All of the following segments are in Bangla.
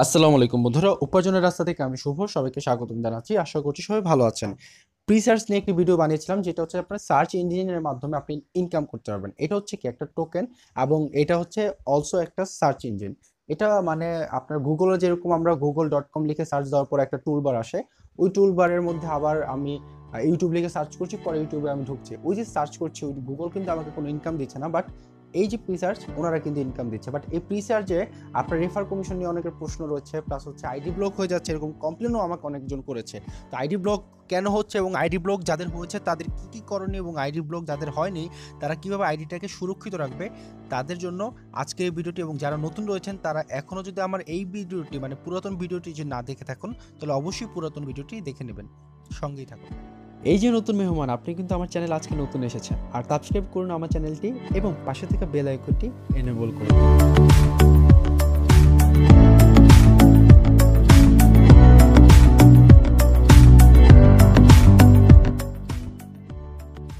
আসসালামু আলাইকুম বন্ধুরা, উপার্জনের রাস্তা থেকে আমি শুভ, সবাইকে স্বাগতম জানাচ্ছি। আশা করছি সবাই ভালো আছেন। প্রি সার্চ নিয়ে একটি ভিডিও বানিয়েছিলাম, যেটা হচ্ছে আপনার সার্চ ইঞ্জিনের মাধ্যমে আপনি ইনকাম করতে পারবেন। এটা হচ্ছে কি? একটা টোকেন এবং এটা হচ্ছে অলসো একটা সার্চ ইঞ্জিন এটা মানে আপনার গুগলে যেরকম আমরা গুগল ডট কম লিখে সার্চ দেওয়ার পর একটা টুলবার আসে, ওই টুলবারের মধ্যে আবার আমি ইউটিউব লিখে সার্চ করছি, পরে ইউটিউবে আমি ঢুকছি। ওই যে সার্চ করছি, ওই গুগল কিন্তু আমাকে কোনো ইনকাম দিচ্ছে না বাট এই যে প্রিসার্চ ওনারা কিন্তু ইনকাম দিচ্ছে। বাট এই প্রিসার্চে আপনার রেফার কমিশন নিয়ে অনেকের প্রশ্ন রয়েছে প্লাস হচ্ছে আইডি ব্লক হয়ে যাচ্ছে, এরকম কমপ্লেনও আমাকে অনেকজন করেছে। তো আইডি ব্লক কেন হচ্ছে এবং আইডি ব্লক যাদের হয়েছে, তাদের কী কী করণীয় এবং আইডি ব্লক যাদের হয়নি, তারা কীভাবে আইডিটাকে সুরক্ষিত রাখবে, তাদের জন্য আজকে এই ভিডিওটি এবং যারা নতুন রয়েছেন, তারা এখনও যদি আমার এই ভিডিওটি মানে পুরাতন ভিডিওটি যে না দেখে থাকুন, তাহলে অবশ্যই পুরাতন ভিডিওটি দেখে নেবেন। সঙ্গেই থাকুন। এই যে নতুন মেহমান, আপনি কিন্তু আমার চ্যানেল আজকে নতুন এসেছেন। আর সাবস্ক্রাইব করুন আমার চ্যানেলটি এবং পাশে থেকে বেল আইকনটি এনেবল করুন।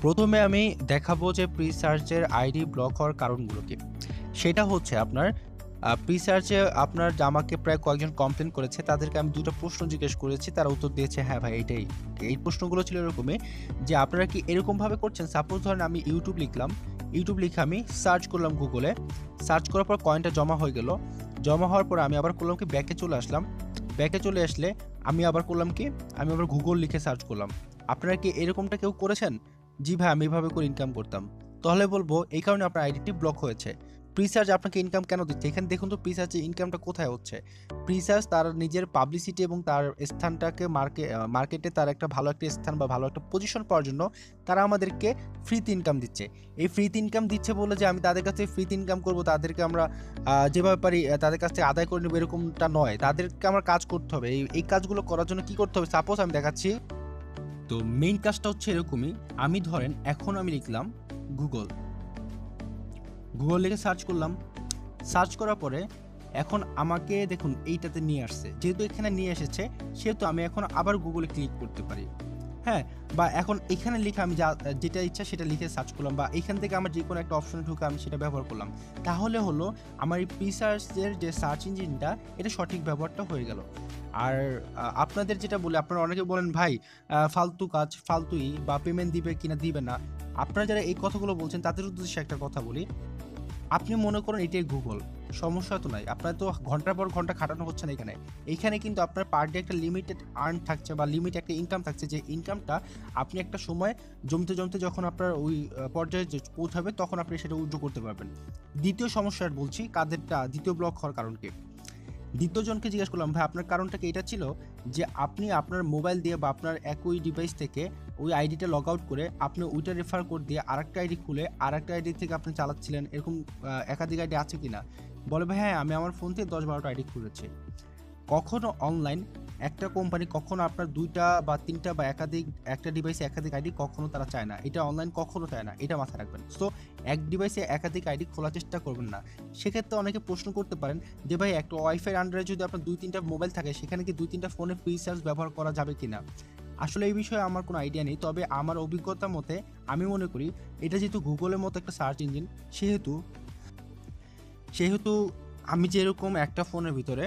প্রথমে আমি দেখাবো যে প্রি সার্চের আইডি ব্লক হওয়ার কারণগুলো কি। সেটা হচ্ছে আপনার প্রি সার্চে আপনার যে আমাকে প্রায় কয়েকজন কমপ্লেন করেছে। তাদেরকে আমি দুটো প্রশ্ন জিজ্ঞেস করেছি। তারা উত্তর দিয়েছে হ্যাঁ ভাই এটাই এই প্রশ্নগুলো ছিল এরকমই যে, আপনারা কি এরকমভাবে করছেন? সাপোজ ধরেন আমি ইউটিউব লিখলাম। ইউটিউব লিখে আমি সার্চ করলাম গুগলে সার্চ করার পর কয়েনটা জমা হয়ে গেল। জমা হওয়ার পর আমি আবার করলাম কি ব্যাকে চলে আসলাম। ব্যাকে চলে আসলে আমি আবার করলাম কি, আমি আবার গুগল লিখে সার্চ করলাম। আপনারা কি এরকমটা কেউ করেছেন? জি ভাই, আমি এভাবে করে ইনকাম করতাম। তাহলে বলব, এই কারণে আপনার আইডিটি ব্লক হয়েছে। প্রিসার্চ আপনাকে ইনকাম কেন দিচ্ছে? এখানে দেখুন তো প্রিসার্চের ইনকামটা কোথায় হচ্ছে? প্রিসার্চ তার নিজের পাবলিসিটি এবং তার স্থানটাকে মার্কে মার্কেটে তার একটা ভালো একটা স্থান বা ভালো একটা পজিশন পাওয়ার জন্য তারা আমাদেরকে ফ্রিতে ইনকাম দিচ্ছে। এই ফ্রিতে ইনকাম দিচ্ছে বলে যে আমি তাদের কাছে ফ্রিতে ইনকাম করব, তাদেরকে আমরা যেভাবে পারি তাদের কাছ থেকে আদায় করে নেব এরকমটা নয়। তাদেরকে আমার কাজ করতে হবে। এই কাজগুলো করার জন্য কি করতে হবে? সাপোজ আমি দেখাচ্ছি। তো মেইন কাজটা হচ্ছে এরকমই। আমি ধরেন এখন আমি লিখলাম গুগল গুগল লিখে সার্চ করলাম। সার্চ করার পরে এখন আমাকে দেখুন, এইটাতে নিয়ে আসছে। যেহেতু এখানে নিয়ে এসেছে, সেহেতু আমি এখন আবার গুগলে ক্লিক করতে পারি। হ্যাঁ বা এখন এখানে লিখে আমি যা, যেটা ইচ্ছা সেটা লিখে সার্চ করলাম বা এখান থেকে আমার যে কোনো একটা অপশনে ঢুকে আমি সেটা ব্যবহার করলাম। তাহলে হলো আমার এই প্রিসার্চের যে সার্চ ইঞ্জিনটা এটা সঠিক ব্যবহারটা হয়ে গেল। আর আপনাদের যেটা বলে, আপনারা অনেকে বলেন, ভাই ফালতু কাজ, ফালতুই, বা পেমেন্ট দিবে কিনা, দিবে না। আপনারা যারা এই কথাগুলো বলছেন, তাদের উদ্দেশ্যে একটা কথা বলি। আপনি মনে করেন এটাই গুগল সমস্যা তো নাই। আপনার তো ঘণ্টার পর ঘণ্টা খাটানো হচ্ছে না এখানে। এইখানে কিন্তু আপনার পার ডে একটা লিমিটেড আর্ন থাকছে বা লিমিট একটা ইনকাম থাকছে। যে ইনকামটা আপনি একটা সময় জমতে জমতে যখন আপনার ওই পর্যায়ে পৌঁছাবে, তখন আপনি সেটা উইথড্র করতে পারবেন। দ্বিতীয় সমস্যা বলছি কাদেরটা দ্বিতীয় ব্লক হওয়ার কারণ কি? দ্বিতীয় জনকে জিজ্ঞেস করলাম, ভাই, আপনার কারণটা কি? এটা ছিল যে আপনি আপনার মোবাইল দিয়ে বা আপনার একই ডিভাইস থেকে ওই আইডিটা লগ আউট করে আপনি ওইটা রেফার কোড দিয়ে আরেকটা আইডি খুলে আরেকটা আইডি থেকে আপনি চালাচ্ছিলেন, এরকম একাধিক আইডি আছে কি না বলে, ভাই হ্যাঁ আমি আমার ফোন থেকে দশ বারোটা আইডি খুলেছি। কখনো অনলাইন একটা কোম্পানি কখনো আপনার দুইটা বা তিনটা বা একাধিক, একটা ডিভাইসে একাধিক আইডি কখনো তারা চায় না। এটা অনলাইন কখনো চায় না। এটা মাথায় রাখবেন। সো এক ডিভাইসে একাধিক আইডি খোলার চেষ্টা করবেন না। সেক্ষেত্রে অনেকে প্রশ্ন করতে পারেন যে, ভাই, একটা ওয়াইফাই আন্ডারে যদি আপনার দুই, তিনটা মোবাইল থাকে, সেখানে কি দুই, তিনটা ফোনে ফ্রি চার্জ ব্যবহার করা যাবে কিনা? আসলে এই বিষয়ে আমার কোনো আইডিয়া নেই, তবে আমার অভিজ্ঞতা মতে আমি মনে করি এটা যেহেতু গুগলের মতো একটা সার্চ ইঞ্জিন সেহেতু সেহেতু আমি যেরকম একটা ফোনের ভিতরে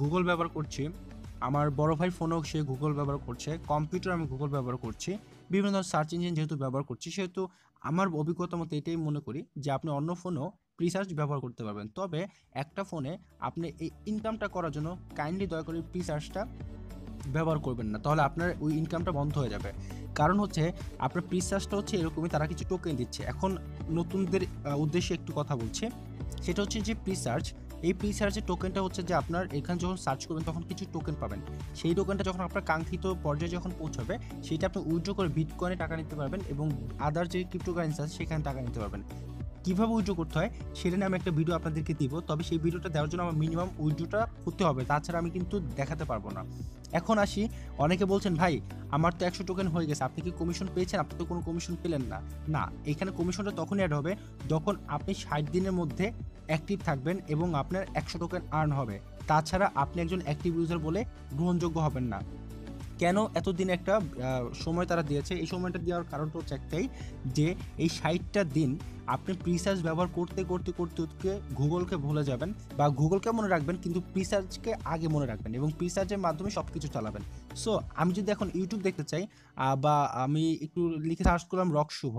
গুগল ব্যবহার করছি, আমার বড় ভাই ফোনেও সে গুগল ব্যবহার করছে কম্পিউটার আমি গুগল ব্যবহার করছি, বিভিন্ন ধরনের সার্চ ইঞ্জিন যেহেতু ব্যবহার করছি, সেহেতু আমার অভিজ্ঞতা মতো এটাই মনে করি যে আপনি অন্য ফোনও প্রিসার্চ ব্যবহার করতে পারবেন। তবে একটা ফোনে আপনি এই ইনকামটা করার জন্য কাইন্ডলি দয়া করে প্রিসার্চটা ব্যবহার করবেন না, তাহলে আপনার ওই ইনকামটা বন্ধ হয়ে যাবে। কারণ হচ্ছে, আপনার প্রিসার্চটা হচ্ছে এরকমই, তারা কিছু টোকেন দিচ্ছে। এখন নতুনদের উদ্দেশ্যে একটু কথা বলছে। সেটা হচ্ছে যে প্রিসার্চ এই প্রিসার্চের টোকেনটা হচ্ছে যে আপনার এখানে যখন সার্চ করবেন, তখন কিছু টোকেন পাবেন। সেই টোকেনটা যখন আপনার কাঙ্ক্ষিত পর্যায়ে যখন পৌঁছাবে, সেটা আপনি উইথড্র করে বিটকয়েনে টাকা নিতে পারবেন এবং আদার যে ক্রিপ্টোকারেন্সি আছে, সেখানে টাকা নিতে পারবেন। কীভাবে উইথড্র করতে হয় সেটা নিয়ে আমি একটা ভিডিও আপনাদেরকে দিব। তবে সেই ভিডিওটা দেওয়ার জন্য আমার মিনিমাম উইথড্রটা করতে হবে, তাছাড়া আমি কিন্তু দেখাতে পারব না। এখন আসি, অনেকে বলছেন, ভাই, আমার তো একশো টোকেন হয়ে গেছে, আপনি কি কমিশন পেয়েছেন? আপনি তো কোনো কমিশন পেলেন না। না, এখানে কমিশনটা তখনই অ্যাড হবে যখন আপনি ষাট দিনের মধ্যে অ্যাক্টিভ থাকবেন এবং আপনার একশো টোকেন আর্ন হবে। তাছাড়া আপনি একজন অ্যাক্টিভ ইউজার বলে গ্রহণযোগ্য হবেন না। কেন এতদিন একটা সময় তারা দিয়েছে? এই সময়টা দেওয়ার কারণটা হচ্ছে একটাই যে, এই ষাটটা দিন আপনি প্রিসার্চ ব্যবহার করতে করতে করতে করতে গুগলকে ভুলে যাবেন বা গুগলকে মনে রাখবেন, কিন্তু প্রিসার্চকে আগে মনে রাখবেন এবং প্রিসার্চের মাধ্যমে সব কিছু চালাবেন। সো আমি যদি এখন ইউটিউব দেখতে চাই বা আমি একটু লিখে সার্চ করলাম রক শুভ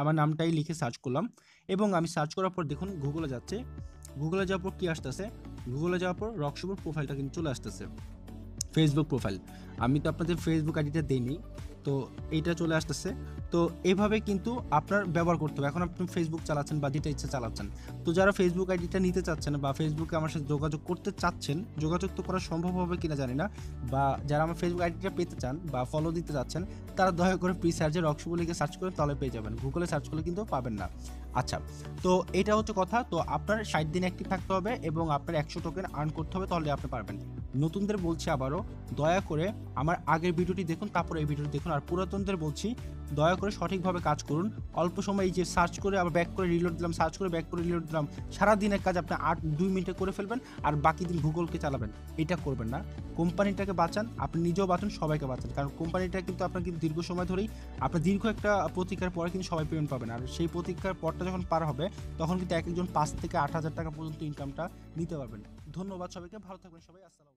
আমার নামটাই লিখে সার্চ করলাম এবং আমি সার্চ করার পর দেখুন গুগলে যাচ্ছে। গুগলে যাওয়ার পর কী আসতেছে? গুগলে যাওয়ার পর রক শুভর প্রোফাইলটা কিন্তু চলে আসতেছে। ফেসবুক প্রোফাইল আমি তো আপনাদের ফেসবুক আইডিটা দিইনি। তো এইটা চলে আসতেছে। তো এভাবে কিন্তু আপনার ব্যবহার করতে হবে। এখন আপনি ফেসবুক চালাচ্ছেন বা যেটা ইচ্ছা চালাচ্ছেন। তো যারা ফেসবুক আইডিটা নিতে চাচ্ছেন বা ফেসবুকে আমার সাথে যোগাযোগ করতে চাচ্ছেন, যোগাযোগ তো করা সম্ভব হবে কিনা জানি না, বা যারা আমার ফেসবুক আইডিটা পেতে চান বা ফলো দিতে চাচ্ছেন, তারা দয়া করে প্রি সার্চে রক্সবু লিখে সার্চ করে তাহলে পেয়ে যাবেন। গুগলে সার্চ করলে কিন্তু পাবেন না। আচ্ছা তো এটা হচ্ছে কথা। তো আপনার ষাট দিন অ্যাক্টিভ থাকতে হবে এবং আপনার একশো টোকেন আর্ন করতে হবে, তাহলে আপনি পারবেন। নতুনদের বলছি আবারও, দয়া করে আমার আগের ভিডিওটি দেখুন, তারপরে এই ভিডিওটি দেখুন। আর পুরাতনদের বলছি, দয়া করে সঠিকভাবে কাজ করুন। অল্প সময় এই যে সার্চ করে আবার ব্যাক করে রিলোড দিলাম সার্চ করে ব্যাক করে রিলোড দিলাম সারা দিনের কাজ আপনি আট, দুই মিনিটে করে ফেলবেন আর বাকি দিন গুগলকে চালাবেন। এটা করবেন না। কোম্পানিটাকে বাঁচান, আপনি নিজেও বাঁচান, সবাইকে বাঁচান। কারণ কোম্পানিটা কিন্তু আপনার কিন্তু দীর্ঘ সময় ধরেই আপনার দীর্ঘ একটা প্রতীক্ষার পরে কিন্তু সবাই পেমেন্ট পাবেন। আর সেই প্রতীক্ষার পরটা যখন পার হবে, তখন কিন্তু এক একজন পাঁচ থেকে আট হাজার টাকা পর্যন্ত ইনকামটা নিতে পারবেন। ধন্যবাদ সবাইকে, ভালো থাকবেন সবাই, আসসালাম